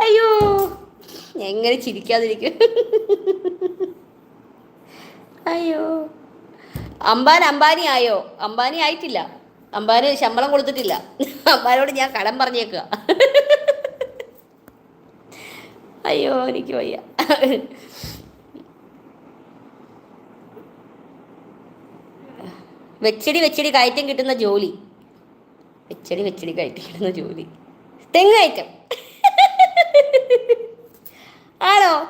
അയ്യോ എങ്ങനെ ചിരിക്കാതിരിക്കും. അയ്യോ. അംബാൻ അംബാനി ആയോ? അംബാനി ആയിട്ടില്ല. അമ്പാന് ശമ്പളം കൊടുത്തിട്ടില്ല. അമ്പാനോട് ഞാൻ കടം പറഞ്ഞേക്കുക അയ്യോ എനിക്ക് വയ്യ. വെച്ചടി വെച്ചടി കയറ്റം കിട്ടുന്ന ജോലി. വെച്ചടി വെച്ചടി കയറ്റം കിട്ടുന്ന ജോലി. തെങ്ങ് കയറ്റം. ആണോ?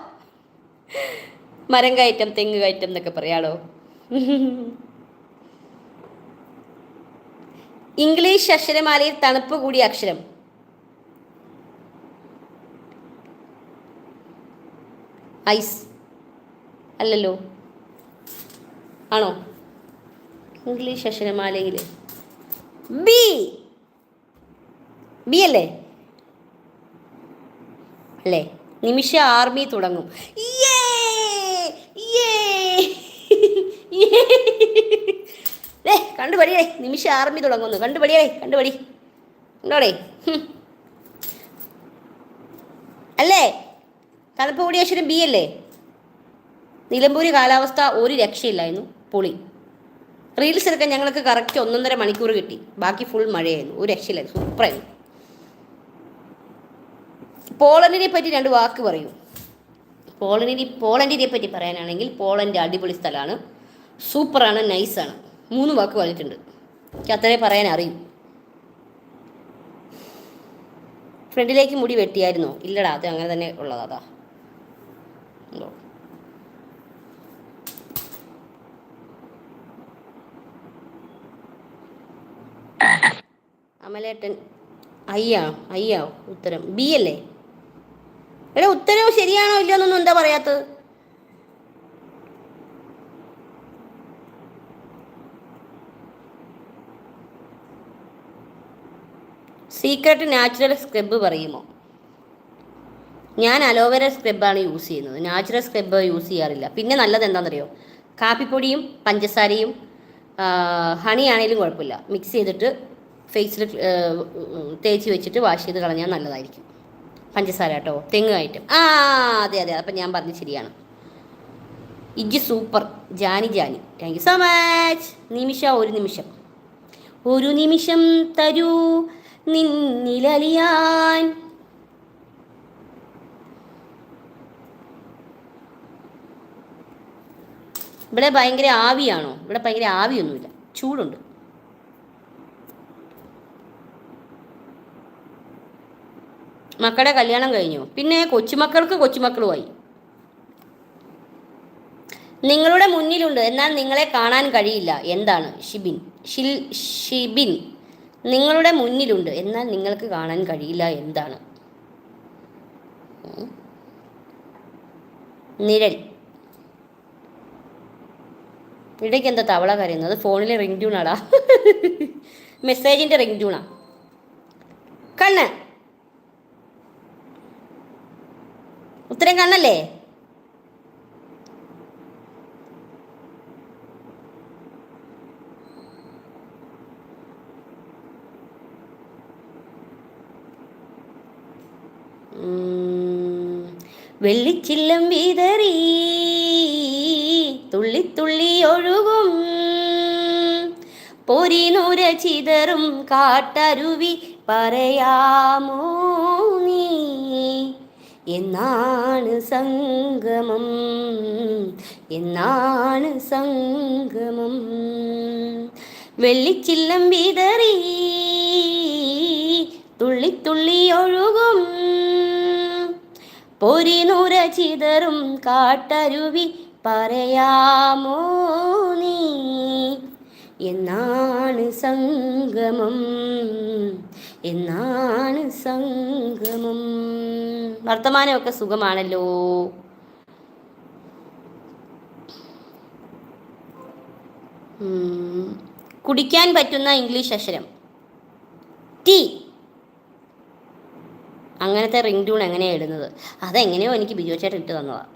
മരം കയറ്റം തെങ്ങ് കയറ്റം എന്നൊക്കെ പറയാളോ ഇംഗ്ലീഷ് അക്ഷരമാലയിൽ തണുപ്പ് കൂടിയ അക്ഷരം. ഐസ്. അല്ലല്ലോ. ആണോ? English അക്ഷരമാലയിൽ B. ബി അല്ലേ? അല്ലേ? നിമിഷ ആർമി തുടങ്ങും. കണ്ടുപടിയേ നിമിഷ ആർമി തുടങ്ങുന്നു. കണ്ടുപടിയേ കണ്ടുപടി കണ്ടോടേ. അല്ലേ? തണുപ്പ് കൂടിയ ബി അല്ലേ? നിലമ്പൂരി കാലാവസ്ഥ ഒരു രക്ഷയില്ലായിരുന്നു. പൊളി. റീൽസ് എടുക്കാൻ ഞങ്ങൾക്ക് കറക്റ്റ് ഒന്നൊന്നര മണിക്കൂർ കിട്ടി. ബാക്കി ഫുൾ മഴയായിരുന്നു. ഒരു രക്ഷയില്ലായിരുന്നു. സൂപ്പറായിരുന്നു. പോളണ്ടിനെ പറ്റി രണ്ട് വാക്ക് പറയൂ. പോളണ്ടിനെ പോളണ്ടിനെ പറ്റി പറയാനാണെങ്കിൽ പോളണ്ട് അടിപൊളി സ്ഥലമാണ്. സൂപ്പറാണ് നൈസാണ്. മൂന്ന് വാക്ക് പറഞ്ഞിട്ടുണ്ട്. എനിക്ക് അത്രേ പറയാൻ അറിയും. ഫ്രണ്ടിലേക്ക് മുടി വെട്ടിയായിരുന്നോ? ഇല്ലടാ അത് അങ്ങനെ തന്നെ ഉള്ളതാ ഉണ്ടോ? അമലേട്ടൻ അയ്യാ അയ്യാ ഉത്തരം. ബി അല്ലേ? എടാ ഉത്തരവ് ശരിയാണോ ഇല്ലയോ എന്നൊന്നും എന്താ പറയാത്തത്? സീക്രട്ട് നാച്ചുറൽ സ്ക്രബ് പറയുമോ? ഞാൻ അലോവേര സ്ക്രബാണ് യൂസ് ചെയ്യുന്നത്. നാച്ചുറൽ സ്ക്രബ് യൂസ് ചെയ്യാറില്ല. പിന്നെ നല്ലത് എന്താണെന്നറിയോ? കാപ്പിപ്പൊടിയും പഞ്ചസാരയും ഹണി ആണെങ്കിലും കുഴപ്പമില്ല. മിക്സ് ചെയ്തിട്ട് ഫേസിൽ തേച്ച് വെച്ചിട്ട് വാഷ് ചെയ്ത് കളഞ്ഞാൽ നല്ലതായിരിക്കും. പഞ്ചസാര കേട്ടോ തെങ്ങ് ഐറ്റം ആ അതെ അതെ അപ്പം ഞാൻ പറഞ്ഞത് ശരിയാണ്. ഇജ്ജ് super Jani Jani. Thank you so much നിമിഷ ഒരു നിമിഷം. ഒരു നിമിഷം തരൂ നിന്നിലലിയാൻ. ഇവിടെ ഭയങ്കര ആവിയാണോ? ഇവിടെ ഭയങ്കര ആവിയൊന്നുമില്ല. ചൂടുണ്ട്. മക്കളുടെ കല്യാണം കഴിഞ്ഞു. പിന്നെ കൊച്ചുമക്കൾക്ക് കൊച്ചുമക്കളുമായി. നിങ്ങളുടെ മുന്നിലുണ്ട്. എന്നാൽ നിങ്ങളെ കാണാൻ കഴിയില്ല. എന്താണ്? ഷിബിൻ. ഷിൽ ഷിബിൻ. നിങ്ങളുടെ മുന്നിലുണ്ട്. എന്നാൽ നിങ്ങൾക്ക് കാണാൻ കഴിയില്ല. എന്താണ്. നിഴൽ. ഇടയ്ക്ക് എന്താ തവള കരയുന്നത്? ഫോണിലെ റിംഗ് ട്യൂണാടാ മെസ്സേജിന്റെ റിംഗ് ട്യൂണാ കണ്ണ്. ഉത്തരം കണ്ണല്ലേ. വെള്ളിച്ചില്ലം വീതറി തുള്ളി ഒഴുകും. പൊരിനുര ചിതറും കാട്ടരുവി പറയാമോ നീ? എന്നാണ് സംഗമം? എന്നാണ് സംഗമം? വെള്ളിച്ചില്ലം വിതറി തുള്ളി തുള്ളി ഒഴുകും. പൊരിനുര ചിതറും കാട്ടരുവി പറയാമോ നീ? എന്നാണ് സംഗമം? എന്നാണ് സംഗമം? വർത്തമാനമൊക്കെ സുഖമാണല്ലോ. കുടിക്കാൻ പറ്റുന്ന ഇംഗ്ലീഷ് അക്ഷരം. ടീ. അങ്ങനത്തെ റിംഗ് ടൂൺ എങ്ങനെയാണ് ഇടുന്നത്? അതെങ്ങനെയോ എനിക്ക് ബിജോ ചേട്ടൻ ഇട്ട് തന്നതാണ്